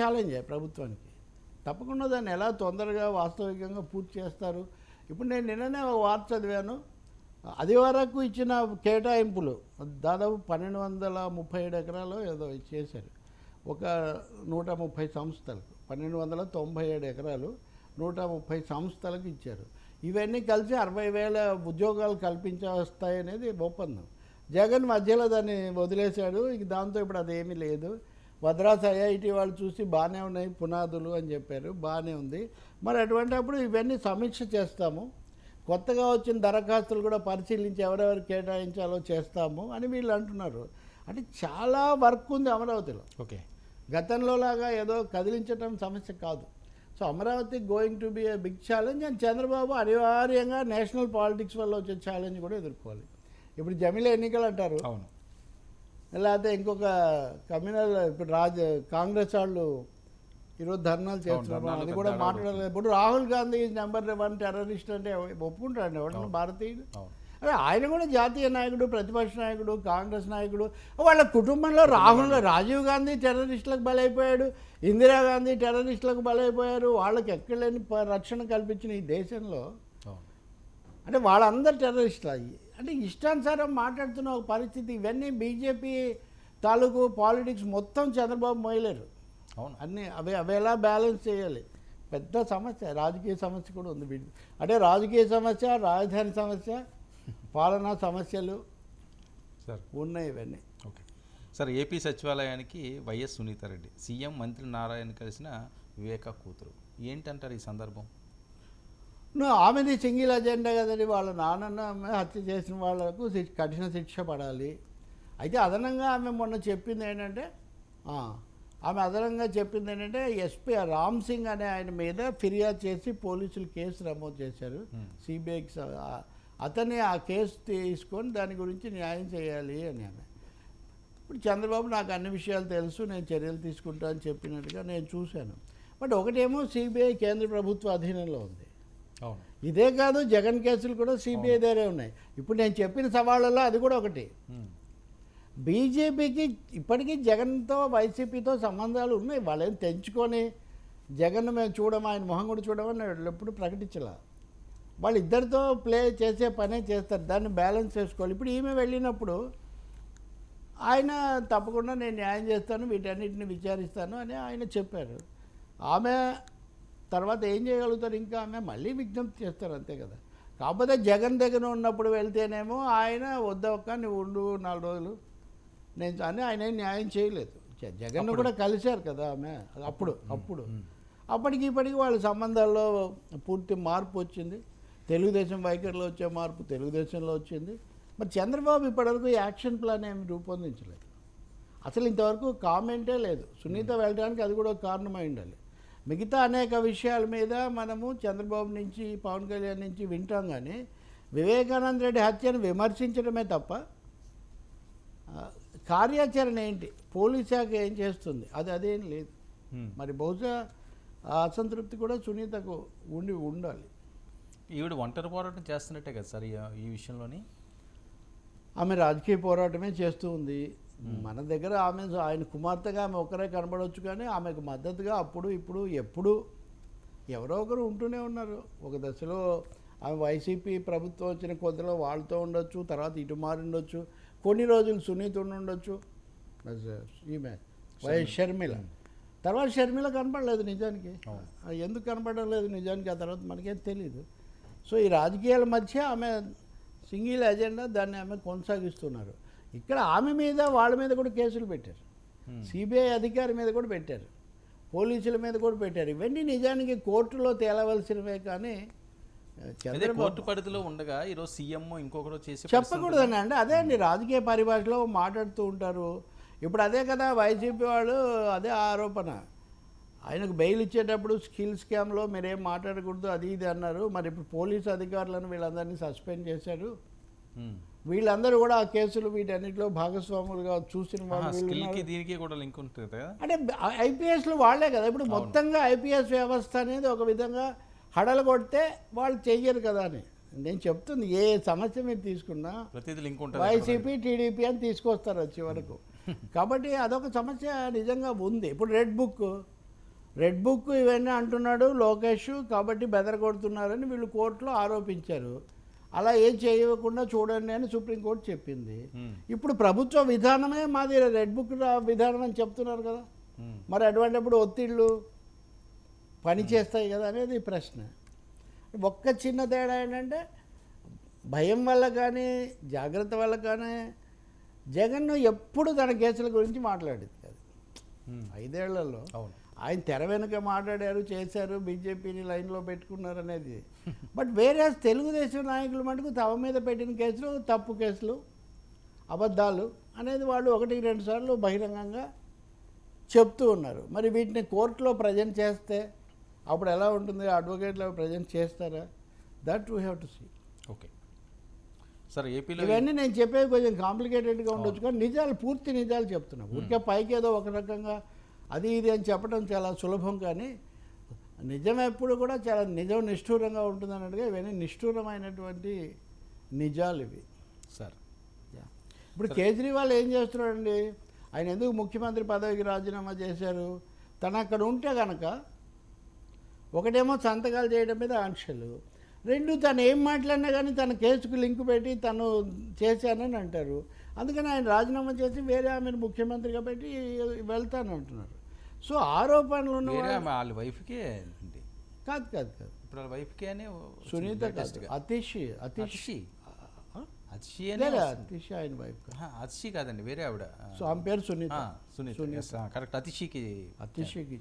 ఛాలెంజే ప్రభుత్వానికి. తప్పకుండా దాన్ని ఎలా తొందరగా వాస్తవికంగా పూర్తి చేస్తారు? ఇప్పుడు నేను నిన్ననే ఒక వార్త చదివాను. అది వరకు ఇచ్చిన కేటాయింపులు దాదాపు పన్నెండు వందల ముప్పై ఏడు ఎకరాలు ఏదో చేశారు. ఒక నూట ముప్పై సంస్థలకు పన్నెండు వందల తొంభై ఏడు ఎకరాలు నూట ముప్పై సంస్థలకు ఇచ్చారు. ఇవన్నీ కలిసి అరవై వేల ఉద్యోగాలు కల్పించేస్తాయనేది ఒప్పందం. జగన్ మధ్యలో దాన్ని వదిలేశాడు. ఇక దాంతో ఇప్పుడు అదేమీ లేదు. మద్రాస్ ఐఐటి వాళ్ళు చూసి బాగానే ఉన్నాయి పునాదులు అని చెప్పారు బాగానే ఉంది. మరి అటువంటిప్పుడు ఇవన్నీ సమీక్ష చేస్తాము. కొత్తగా వచ్చిన దరఖాస్తులు కూడా పరిశీలించి ఎవరెవరు కేటాయించాలో చేస్తాము అని వీళ్ళు అంటున్నారు. అంటే చాలా వర్క్ ఉంది అమరావతిలో. ఓకే. గతంలో లాగా ఏదో కదిలించడం సమస్య కాదు. So Amaravati going to be a big challenge and Chandrababu అనివార్యంగా నేషనల్ పాలిటిక్స్ వల్ల వచ్చే ఛాలెంజ్ కూడా ఎదుర్కోవాలి. ఇప్పుడు జమిల ఎన్నికలు అంటారు. అవును. లేకపోతే ఇంకొక కమ్యూనల్ ఇప్పుడు రాజ కాంగ్రెస్ వాళ్ళు ఈరోజు ధర్నాలు చేస్తున్నారు. అది కూడా మాట్లాడలేదు. ఇప్పుడు Rahul Gandhi number one terrorist అంటే ఒప్పుకుంటారండి ఎవడన్నా భారతీయుడు. అదే ఆయన కూడా జాతీయ నాయకుడు ప్రతిపక్ష నాయకుడు కాంగ్రెస్ నాయకుడు. వాళ్ళ కుటుంబంలో రాహుల్ రాజీవ్ గాంధీ టెర్రరిస్టులకు బలైపోయాడు. ఇందిరాగాంధీ టెర్రరిస్టులకు బలైపోయారు. వాళ్ళకి ఎక్కడ లేని ప- రక్షణ కల్పించిన ఈ దేశంలో అంటే వాళ్ళందరూ టెర్రరిస్టులు అయ్యి అంటే ఇష్టానుసారం మాట్లాడుతున్న ఒక పరిస్థితి. ఇవన్నీ బీజేపీ తాలూకు పాలిటిక్స్ మొత్తం చంద్రబాబు మోయలేరు అవును. అన్నీ అవి అవి ఎలా బ్యాలెన్స్ చేయాలి? పెద్ద సమస్య రాజకీయ సమస్య కూడా ఉంది. వీటి అంటే రాజకీయ సమస్య రాజధాని సమస్య పాలనా సమస్యలు సార్. ఉన్నాయి ఇవన్నీ. ఓకే. సార్ ఏపీ సచివాలయానికి వైఎస్ సునీతారెడ్డి సీఎం మంత్రి నారాయణ కలిసిన వివేక కూతురు. ఏంటంటారు ఈ సందర్భం? ఆమెది సింగిల్ అజెండా కదండి వాళ్ళ నాన్న ఆమె హత్య చేసిన వాళ్ళకు శి- కఠిన శిక్ష పడాలి. అయితే అదనంగా ఆమె మొన్న చెప్పింది ఏంటంటే ఆమె అదనంగా చెప్పింది ఏంటంటే ఎస్పీ రామ్ సింగ్ అనే ఆయన మీద ఫిర్యాదు చేసి పోలీసులు కేసు నమోదు చేశారు. సిబిఐకి అతన్ని ఆ కేసు తీసుకొని దాని గురించి న్యాయం చేయాలి అని ఆమె. ఇప్పుడు చంద్రబాబు నాకు అన్ని విషయాలు తెలుసు నేను చర్యలు తీసుకుంటా అని చెప్పినట్టుగా నేను చూశాను. బట్ ఒకటేమో సిబిఐ కేంద్ర ప్రభుత్వ అధీనంలో ఉంది. ఇదే కాదు జగన్ కేసులు కూడా సిబిఐ దగ్గరే ఉన్నాయి. ఇప్పుడు నేను చెప్పిన సవాళ్ళలో అది కూడా ఒకటి. బీజేపీకి ఇప్పటికీ జగన్తో వైసీపీతో సంబంధాలు ఉన్నాయి. వాళ్ళేం తెంచుకొని జగన్ మేము చూడము ఆయన మొహం కూడా చూడమని ఎప్పుడు ప్రకటించలే. వాళ్ళు ఇద్దరితో ప్లే చేసే పనే చేస్తారు. దాన్ని బ్యాలెన్స్ చేసుకోవాలి. ఇప్పుడు ఈమె వెళ్ళినప్పుడు ఆయన తప్పకుండా నేను న్యాయం చేస్తాను వీటన్నిటిని విచారిస్తాను అని ఆయన చెప్పారు. ఆమె తర్వాత ఏం చేయగలుగుతారు? ఇంకా ఆమె మళ్ళీ విజ్ఞప్తి చేస్తారు అంతే కదా. కాకపోతే జగన్ దగ్గర ఉన్నప్పుడు వెళ్తేనేమో ఆయన వద్దొక్క నువ్వు ఉండు నాలుగు రోజులు. నేను అని ఆయన ఏం న్యాయం చేయలేదు. జగన్ కూడా కలిశారు కదా ఆమె. అప్పుడు అప్పుడు. అప్పటికి ఇప్పటికి వాళ్ళ సంబంధాల్లో పూర్తి మార్పు వచ్చింది. తెలుగుదేశం వైఖరిలో వచ్చే మార్పు తెలుగుదేశంలో వచ్చింది. మరి చంద్రబాబు ఇప్పటివరకు యాక్షన్ ప్లాన్ ఏమి రూపొందించలేదు. అసలు ఇంతవరకు కామెంటే లేదు. సునీత వెళ్ళడానికి అది కూడా ఒక కారణమై ఉండాలి. మిగతా అనేక విషయాల మీద మనము చంద్రబాబు నుంచి పవన్ కళ్యాణ్ నుంచి వింటాం కానీ వివేకానంద రెడ్డి హత్యను విమర్శించడమే తప్ప కార్యాచరణ ఏంటి? పోలీస్ శాఖ ఏం చేస్తుంది? అది అదేం లేదు. మరి బహుశా ఆ అసంతృప్తి కూడా సునీతకు ఉండి ఉండాలి. ఈవిడ ఒంటరి పోరాటం చేస్తున్నట్టే కదా సార్ ఈ విషయంలోని? ఆమె రాజకీయ పోరాటమే చేస్తూ ఉంది. మన దగ్గర ఆమె ఆయన కుమార్తెగా ఆమె ఒకరే కనబడవచ్చు కానీ ఆమెకు మద్దతుగా అప్పుడు ఇప్పుడు ఎప్పుడు ఎవరో ఒకరు ఉంటూనే ఉన్నారు. ఒక దశలో ఆమె వైసీపీ ప్రభుత్వం వచ్చిన కొద్దిలో వాళ్ళతో ఉండొచ్చు తర్వాత ఇటు మారి ఉండొచ్చు. కొన్ని రోజులు సునీత ఉండి ఉండొచ్చు ఈమె వైఎస్ షర్మిల తర్వాత షర్మిల కనపడలేదు నిజానికి. ఎందుకు కనపడడం లేదు నిజానికి? ఆ తర్వాత మనకేం తెలియదు సో ఈ రాజకీయాల మధ్య ఆమె సింగిల్ ఎజెండా దాన్ని ఆమె కొనసాగిస్తున్నారు. ఇక్కడ ఆమె మీద వాళ్ళ మీద కూడా కేసులు పెట్టారు. సిబిఐ అధికారి మీద కూడా పెట్టారు. పోలీసుల మీద కూడా పెట్టారు. ఇవన్నీ నిజానికి కోర్టులో తేలవలసినవే కానీ కోర్టు పరిధిలో ఉండగా ఈరోజు సీఎం ఇంకొకరు చేసే చెప్పకూడదండి. అంటే అదే అండి రాజకీయ పరిభాషలో మాట్లాడుతూ ఉంటారు. ఇప్పుడు అదే కదా వైసీపీ వాళ్ళు అదే ఆరోపణ. ఆయనకు బెయిల్ ఇచ్చేటప్పుడు స్కిల్ స్కామ్లో మీరేం మాట్లాడకూడదు అది ఇది అన్నారు. మరి ఇప్పుడు పోలీస్ అధికారులను వీళ్ళందరినీ సస్పెండ్ చేశారు. వీళ్ళందరూ కూడా ఆ కేసులు వీటన్నిటిలో భాగస్వాములుగా చూసిన వాళ్ళు. దీనికి కూడా లింక్ ఉంటుంది? అంటే ఐపీఎస్లు వాళ్ళే కదా. ఇప్పుడు మొత్తంగా ఐపీఎస్ వ్యవస్థ అనేది ఒక విధంగా హడలు కొడితే వాళ్ళు చెయ్యరు కదా అని. నేను చెప్తుంది ఏ సమస్య మీరు తీసుకున్నా వైసీపీ టీడీపీ అని తీసుకొస్తారు వచ్చే వరకు. కాబట్టి అదొక సమస్య నిజంగా ఉంది. ఇప్పుడు రెడ్ బుక్ రెడ్ బుక్ ఇవన్నీ అంటున్నాడు లోకేష్ కాబట్టి బెదరగొడుతున్నారని వీళ్ళు కోర్టులో ఆరోపించారు. అలా ఏం చేయకుండా చూడండి అని సుప్రీంకోర్టు చెప్పింది. ఇప్పుడు ప్రభుత్వ విధానమే మాది రెడ్ బుక్ విధానం అని చెప్తున్నారు కదా. మరి అటువంటిప్పుడు ఒత్తిళ్ళు పని చేస్తాయి కదా అనేది ప్రశ్న ఒక్క చిన్న తేడా ఏంటంటే భయం వల్ల కానీ జాగ్రత్త వల్ల కానీ జగన్ ఎప్పుడు తన కేసుల గురించి మాట్లాడేది కాదు. ఐదేళ్ళలో అవును ఆయన తెర వెనుక మాట్లాడారు చేశారు బీజేపీని లైన్లో పెట్టుకున్నారు అనేది బట్ వేరే తెలుగుదేశం నాయకులు మటుకు తమ మీద పెట్టిన కేసులు తప్పు కేసులు అబద్ధాలు అనేది వాళ్ళు ఒకటికి రెండు సార్లు బహిరంగంగా చెప్తూ ఉన్నారు. మరి వీటిని కోర్టులో ప్రజెంట్ చేస్తే అప్పుడు ఎలా ఉంటుంది? అడ్వకేట్లో ప్రజెంట్ చేస్తారా? That we have to see okay. Sir ఏపీలో ఇవన్నీ నేను చెప్పేది కొంచెం కాంప్లికేటెడ్గా ఉండొచ్చు కానీ నిజాలు పూర్తి నిజాలు చెప్తున్నా. ఊరికే పైకి ఏదో ఒక రకంగా అది ఇది అని చెప్పడం చాలా సులభం కానీ నిజం ఎప్పుడు కూడా చాలా నిజం నిష్ఠూరంగా ఉంటుంది అన్నట్టుగా ఇవన్నీ నిష్ఠూరమైనటువంటి నిజాలు ఇవి. సార్. ఇప్పుడు కేజ్రీవాల్ ఏం చేస్తున్నాడండి? ఆయన ఎందుకు ముఖ్యమంత్రి పదవికి రాజీనామా చేశారు? తను అక్కడ ఉంటే కనుక ఒకటేమో సంతకాలు చేయడం మీద ఆంక్షలు. రెండు తను ఏం మాట్లాడినా కానీ తన కేసుకు లింక్ పెట్టి తను చేశానని అంటారు. అందుకని ఆయన రాజీనామా చేసి వేరే ఆమెను ముఖ్యమంత్రిగా పెట్టి వెళ్తాను అంటున్నారు. సో ఆరోపణలు ఉన్న వాళ్ళు- వైఫ్కే కాదు కాదు కాదు. ఇప్పుడు వాళ్ళ వైఫ్కే అనే సునీత కాదు. అతీష్ అతీష్. అతిషి? అతిషి ఆయన వైఫ్ అతిషి కాదండి వేరే ఆవిడ. సో ఆమె పేరు సునీత. సునీత. కరెక్ట్. అతిషికి అతిషికి